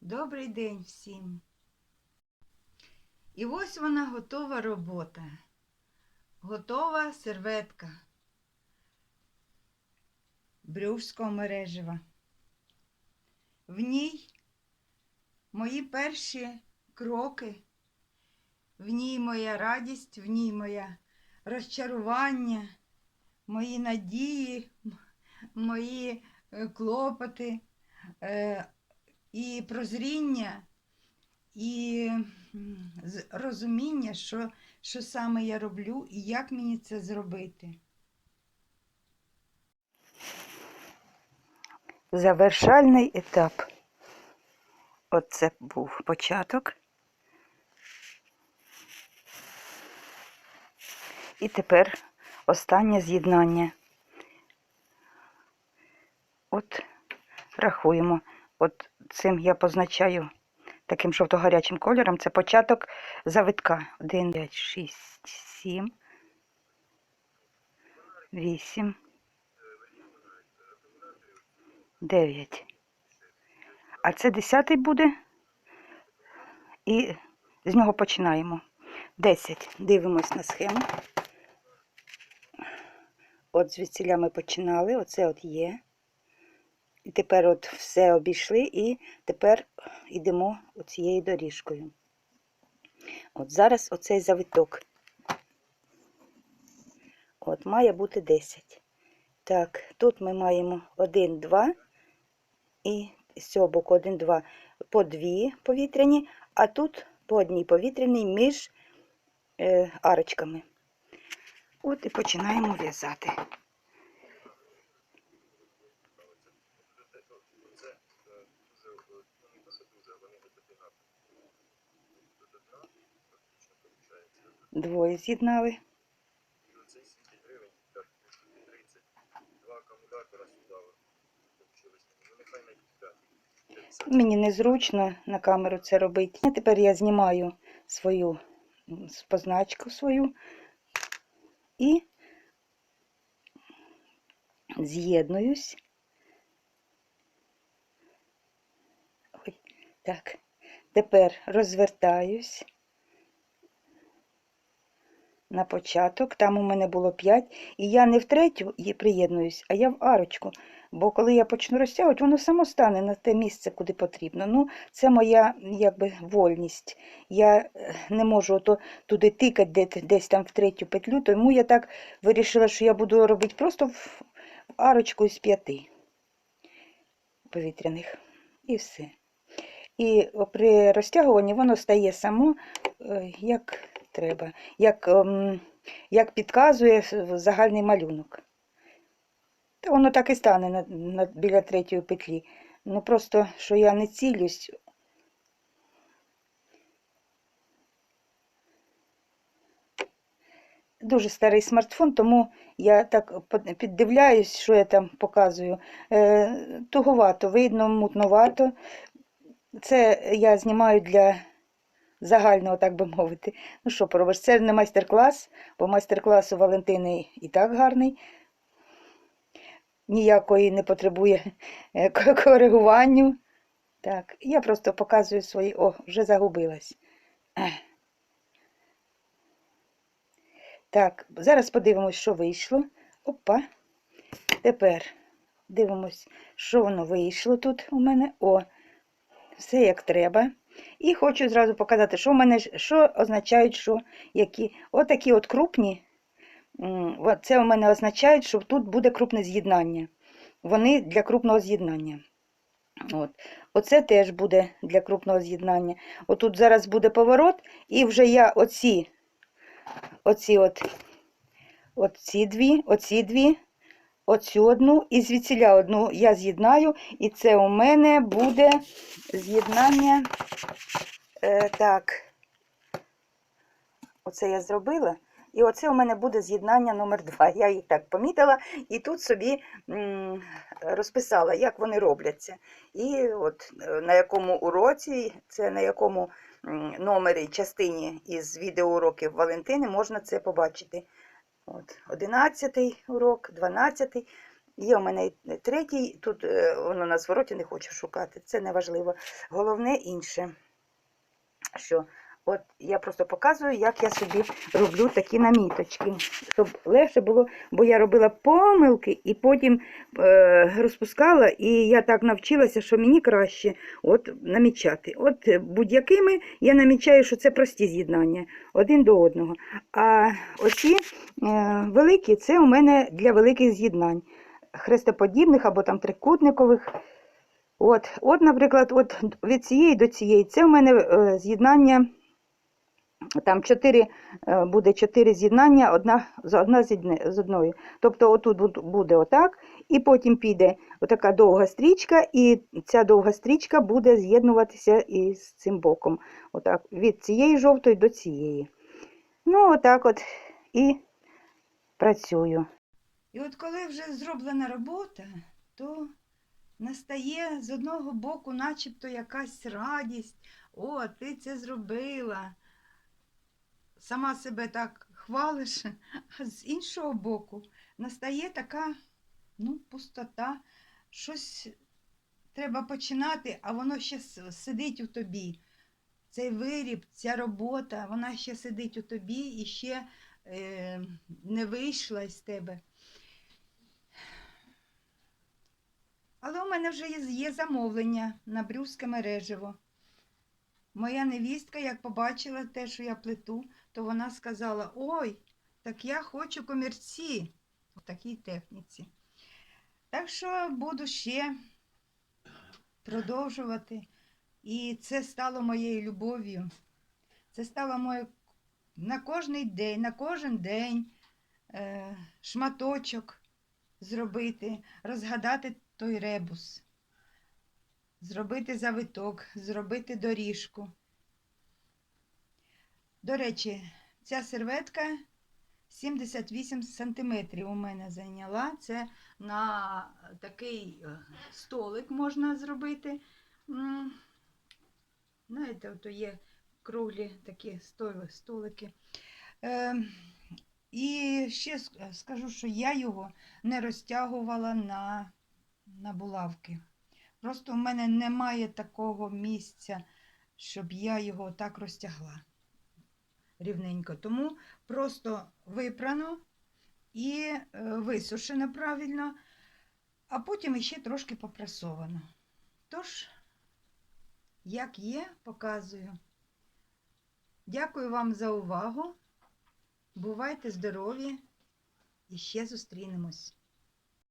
Добрий день всім. І ось вона готова робота. Готова серветка брюшського мережева. В ній мої перші кроки, в ній моя радість, в ній моє розчарування, мої надії, мої е, клопоти. І прозріння, і розуміння, що, що саме я роблю і як мені це зробити. Завершальний етап. Оце був початок. І тепер останнє з'єднання. От рахуємо. От цим я позначаю таким жовто-гарячим кольором. Це початок завитка. 1, 5, 6, 7, 8, 9. А це десятий буде. І з нього починаємо. 10. Дивимось на схему. От звідсіля ми починали. Оце от є. І тепер от все обійшли і тепер йдемо оцією доріжкою. От зараз оцей завиток. От має бути 10. Так, тут ми маємо 1, 2 і з цього боку 1, 2 по 2 повітряні, а тут по одній повітряній між е, арочками. От і починаємо в'язати. Двоє з'єднали. Цей 200 гривень, так, 32 акумулятора сюди получилось. Ну нехай на 5. 50. Мені незручно на камеру це робити. А тепер я знімаю свою позначку свою і з'єднуюсь. Ой, так. Тепер розвертаюсь на початок. Там у мене було 5. І я не в третю приєднуюсь, а я в арочку. Бо коли я почну розтягувати, воно само стане на те місце, куди потрібно. Ну, це моя якби вольність. Я е, не можу ото туди тикати де- десь там в третю петлю, тому я так вирішила, що я буду робити просто в арочку із п'яти повітряних. І все. І при розтягуванні воно стає само, е, як треба, як, ем, як підказує загальний малюнок. Та воно так і стане на, на, біля третьої петлі. Ну просто, що я не цілюсь. Дуже старий смартфон, тому я так піддивляюсь, що я там показую. Е, туговато, видно, мутновато. Це я знімаю для загального, так би мовити. Ну що поробиш, це не майстер-клас, бо майстер-клас у Валентини і так гарний. Ніякої не потребує е, коригуванню. Так, я просто показую свої. О, вже загубилась. Так, зараз подивимось, що вийшло. Опа. Тепер дивимось, що воно вийшло тут у мене. О, все як треба. І хочу зразу показати, що в мене що означають, що які. Отакі от крупні. Це у мене означає, що тут буде крупне з'єднання. Вони для крупного з'єднання. От. Оце теж буде для крупного з'єднання. Отут зараз буде поворот, і вже я оці, оці от, оці дві, оці дві, оцю одну і звідсіля одну я з'єднаю, і це у мене буде з'єднання. Е, так, оце я зробила. І оце у мене буде з'єднання номер 2 Я їх так помітила і тут собі розписала, як вони робляться. І от е, на якому уроці, це на якому номері частині із відеоуроків Валентини можна це побачити. От, 11 урок, 12. Є у мене третій, тут е, воно на звороті не хочу шукати, це не важливо. Головне інше, що от я просто показую, як я собі роблю такі наміточки, щоб легше було, бо я робила помилки і потім е, розпускала, і я так навчилася, що мені краще от намічати. От будь-якими я намічаю, що це прості з'єднання один до одного. А оці е, великі це у мене для великих з'єднань хрестоподібних або там трикутникових. От, от, наприклад, от від цієї до цієї. Це у мене е, з'єднання. Там чотири, е, буде чотири з'єднання, одна, одна з одної. Тобто отут буде отак, і потім піде отака довга стрічка, і ця довга стрічка буде з'єднуватися із цим боком. Отак, від цієї жовтої до цієї. Ну, отак от і працюю. І от коли вже зроблена робота, то настає з одного боку, начебто якась радість. О, ти це зробила. Сама себе так хвалиш, а з іншого боку настає така ну, пустота, щось треба починати, а воно ще сидить у тобі. Цей виріб, ця робота, вона ще сидить у тобі і ще е, не вийшла із тебе. Але у мене вже є, замовлення на брюзке мережево. Моя невістка, як побачила те, що я плету, то вона сказала: Ой, так я хочу комірці у такій техніці. Так що буду ще продовжувати. І це стало моєю любов'ю. Це стало моєю на кожний день, на кожен день е, шматочок зробити, розгадати той ребус, зробити завиток, зробити доріжку. До речі, ця серветка 78 сантиметрів у мене зайняла. Це на такий е, столик можна зробити. Знаєте, ото є круглі такі столи- столики. Е, і ще скажу, що я його не розтягувала на, на булавки. Просто в мене немає такого місця, щоб я його так розтягла рівненько. Тому просто випрано і е, висушено правильно, а потім іще трошки попресовано. Тож, як є, показую. Дякую вам за увагу. Бувайте здорові і ще зустрінемось.